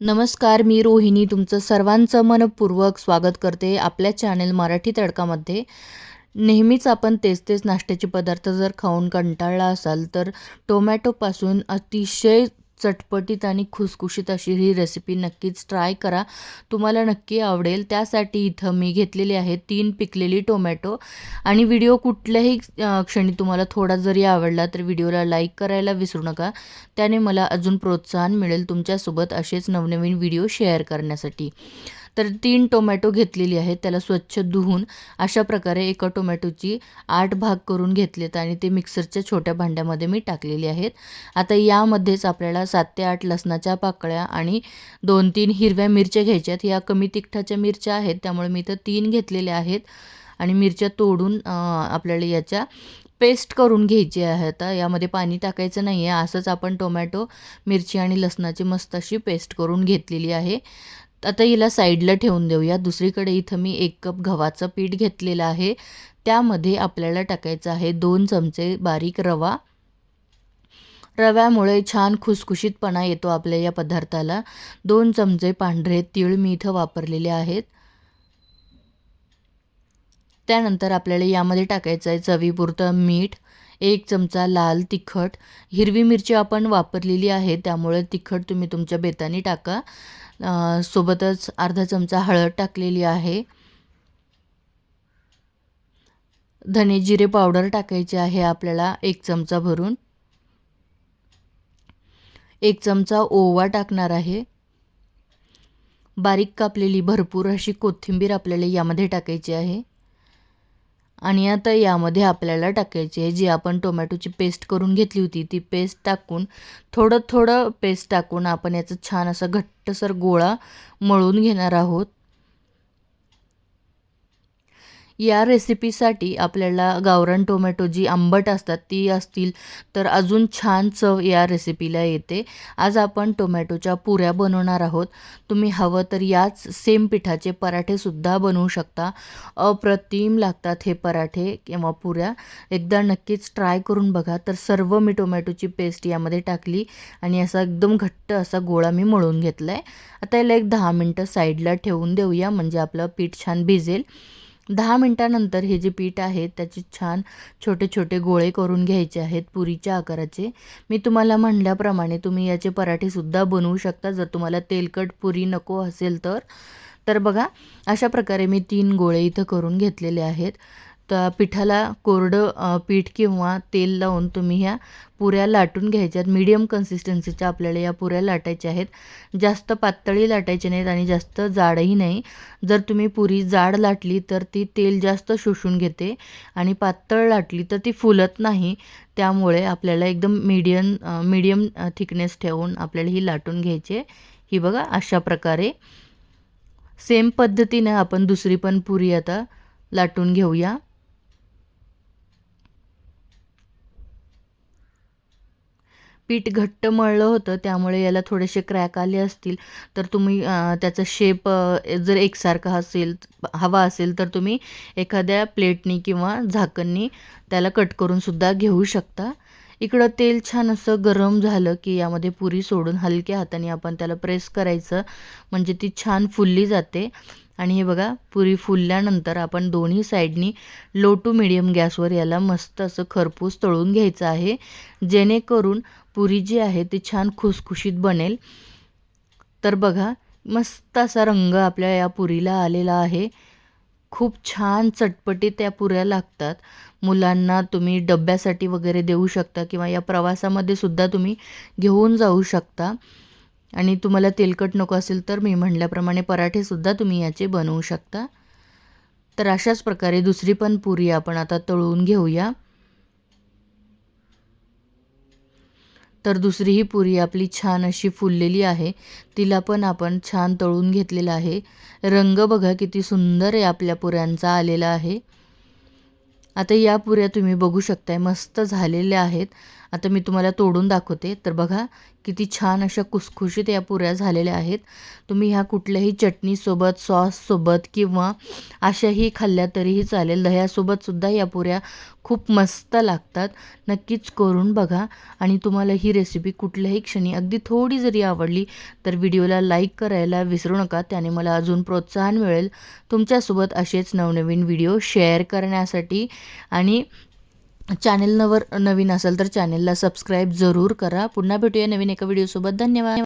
नमस्कार मी रोहिणी. तुमचं सर्वांचं मनपूर्वक स्वागत करते आपल्या चॅनल मराठी तडकामध्ये. नेहमीच आपण तेच तेच नाश्त्याचे पदार्थ जर खाऊन कंटाळला असाल तर टोमॅटोपासून अतिशय चटपटीत आणि खुसखुशीत अशी ही रेसिपी नक्कीच ट्राय करा. तुम्हाला नक्की आवडेल. त्यासाठी इथं मी घेतलेली आहे तीन पिकलेली टोमॅटो आणि व्हिडिओ कुठल्याही क्षणी तुम्हाला थोडा जरी आवडला तर व्हिडिओला लाईक करायला विसरू नका. त्याने मला अजून प्रोत्साहन मिळेल तुमच्यासोबत असेच नवनवीन व्हिडिओ शेअर करण्यासाठी. तर तीन टोमॅटो घेतलेली आहेत त्याला स्वच्छ धुवून अशा प्रकारे एका टोमॅटोची आठ भाग करून घेतलेत आणि ते मिक्सरच्या छोट्या भांड्यामध्ये मी टाकलेली आहेत. आता यामध्येच आपल्याला सात ते आठ लसणाच्या पाकळ्या आणि दोन तीन हिरव्या मिरच्या घ्यायच्या आहेत. या कमी तिखटाच्या मिरच्या आहेत त्यामुळे मी तर तीन घेतलेल्या आहेत आणि मिरच्या तोडून आपल्याला याच्या पेस्ट करून घ्यायची आहे. आता यामध्ये पाणी टाकायचं नाही आहे असंच आपण टोमॅटो मिरची आणि लसणाची मस्त अशी पेस्ट करून घेतलेली आहे. आता हिला साईडला ठेवून देऊया. दुसरीकडे इथं मी एक कप गव्हाचं पीठ घेतलेलं आहे. त्यामध्ये आपल्याला टाकायचं आहे दोन चमचे बारीक रवा. रव्यामुळे छान खुसखुशीतपणा येतो आपल्या या पदार्थाला. दोन चमचे पांढरे तीळ मी इथं वापरलेले आहेत. त्यानंतर आपल्याला यामध्ये टाकायचं आहे चवीपुरतं मीठ एक चमचा लाल तिखट. हिरवी मिरची आपण वापरलेली आहे त्यामुळे तिखट तुम्ही तुमच्या बेताने टाका. सोबतच अर्धा चमचा हळद टाकलेली आहे. धने जिरे पावडर टाकायचे आहे आपल्याला एक चमचा भरून. एक चमचा ओवा टाकणार आहे. बारीक कापलेली भरपूर अशी कोथिंबीर आपल्याला यामध्ये टाकायची आहे. आणि आता यामध्ये आपल्याला टाकायची आहे जी आपण टोमॅटोची पेस्ट करून घेतली होती ती पेस्ट टाकून थोडं थोडं पेस्ट टाकून आपण याचा छान असा घट्टसर गोळा मळून घेणार आहोत. या रेसिपीसाठी आपल्याला गावरान टोमॅटो जी आंबट असतात ती असतील तर अजून छान चव या रेसिपीला येते. आज आपण टोमॅटोच्या पुऱ्या बनवणार आहोत. तुम्ही हवं तर याच सेम पिठाचे पराठेसुद्धा बनवू शकता. अप्रतिम लागतात हे पराठे किंवा पुऱ्या. एकदा नक्कीच ट्राय करून बघा. तर सर्व मी टोमॅटोची पेस्ट यामध्ये टाकली आणि असा एकदम घट्ट असा गोळा मी मळून घेतला आहे आता याला एक दहा मिनटं साईडला ठेवून देऊया. म्हणजे आपलं पीठ छान भिजेल. दहा मिनटानंतर हे जे पीठ आहे त्याचे छान छोटे छोटे गोळे करून घ्यायचे आहेत पुरीच्या आकाराचे. मी तुम्हाला म्हणल्याप्रमाणे तुम्ही याचे पराठेसुद्धा बनवू शकता. जर तुम्हाला तेलकट पुरी नको असेल तर. तर बघा अशा प्रकारे मी तीन गोळे इथं करून घेतलेले आहेत. तर पिठाला कोरडं पीठ किंवा तेल लावून तुम्ही ह्या पुऱ्या लाटून घ्यायच्या आहेत मीडियम कन्सिस्टन्सीच्या आपल्याला या पुऱ्या लाटायच्या आहेत. जास्त पातळी लाटायची नाहीत आणि जास्त जाडही नाही. जर तुम्ही पुरी जाड लाटली तर ती तेल जास्त शोषून घेते आणि पातळ लाटली तर ती फुलत नाही. त्यामुळे आपल्याला एकदम मीडियम मीडियम थिकनेस ठेवून आपल्याला ही लाटून घ्यायची. ही बघा अशा प्रकारे. सेम पद्धतीनं आपण दुसरी पण पुरी आता लाटून घेऊया. पीठ घट्ट मळलं होतं त्यामुळे याला थोडेसे क्रॅक आले असतील. तर तुम्ही त्याचा शेप जर एकसारखा असेल हवा असेल तर तुम्ही एखाद्या प्लेटनी किंवा झाकणनी त्याला कट करूनसुद्धा घेऊ शकता. इकडं तेल छान असं गरम झालं की यामध्ये पुरी सोडून हलक्या हाताने आपण त्याला प्रेस करायचं. म्हणजे ती छान फुलली जाते. आणि हे बघा पुरी फुलल्यानंतर आपण दोन्ही साईडनी लो टू मिडियम गॅसवर याला मस्त असं खरपूस तळून घ्यायचं आहे. जेणेकरून पुरी जी आहे ती छान खुसखुशीत बनेल. तर बघा मस्त असा रंग आपल्या या पुरीला आलेला आहे. खूप छान चटपटीत त्या पुऱ्या लागतात. मुलांना तुम्ही डब्यासाठी वगैरे देऊ शकता किंवा या प्रवासामध्ये सुद्धा तुम्ही घेऊन जाऊ शकता. आणि तुम्हाला तेलकट नको असेल तर मी म्हणल्याप्रमाणे पराठेसुद्धा तुम्ही याचे बनवू शकता. तर अशाच प्रकारे दुसरी पण पुरी आपण आता तळून घेऊया. तर दुसरी ही पुरी आपली छान अशी फुललेली आहे. तिला पण आपण छान तळून घेतलेला आहे. रंग बघा किती सुंदर आहे आपल्या पुऱ्यांचा आलेला आहे. आता या पुऱ्या तुम्ही बघू शकताय मस्त झालेल्या आहेत. आता मी तुम्हाला तोडून दाखवते. तर बघा किती छान अशा कुसखुशीत या पुऱ्या झालेल्या आहेत. तुम्ही ह्या कुठल्याही चटणीसोबत सॉससोबत किंवा अशाही खाल्ल्या तरीही चालेल. दह्यासोबतसुद्धा या पुऱ्या खूप मस्त लागतात. नक्कीच करून बघा. आणि तुम्हाला ही रेसिपी कुठल्याही क्षणी अगदी थोडी जरी आवडली तर व्हिडिओला लाईक करायला विसरू नका. त्याने मला अजून प्रोत्साहन मिळेल. तुमच्यासोबत असेच नवनवीन व्हिडिओ शेअर करण्यासाठी. आणि चॅनेल नवर नवीन असेल तर चॅनेलला सबस्क्राईब जरूर करा. पुन्हा भेटूया नवीन एका व्हिडिओसोबत धन्यवाद.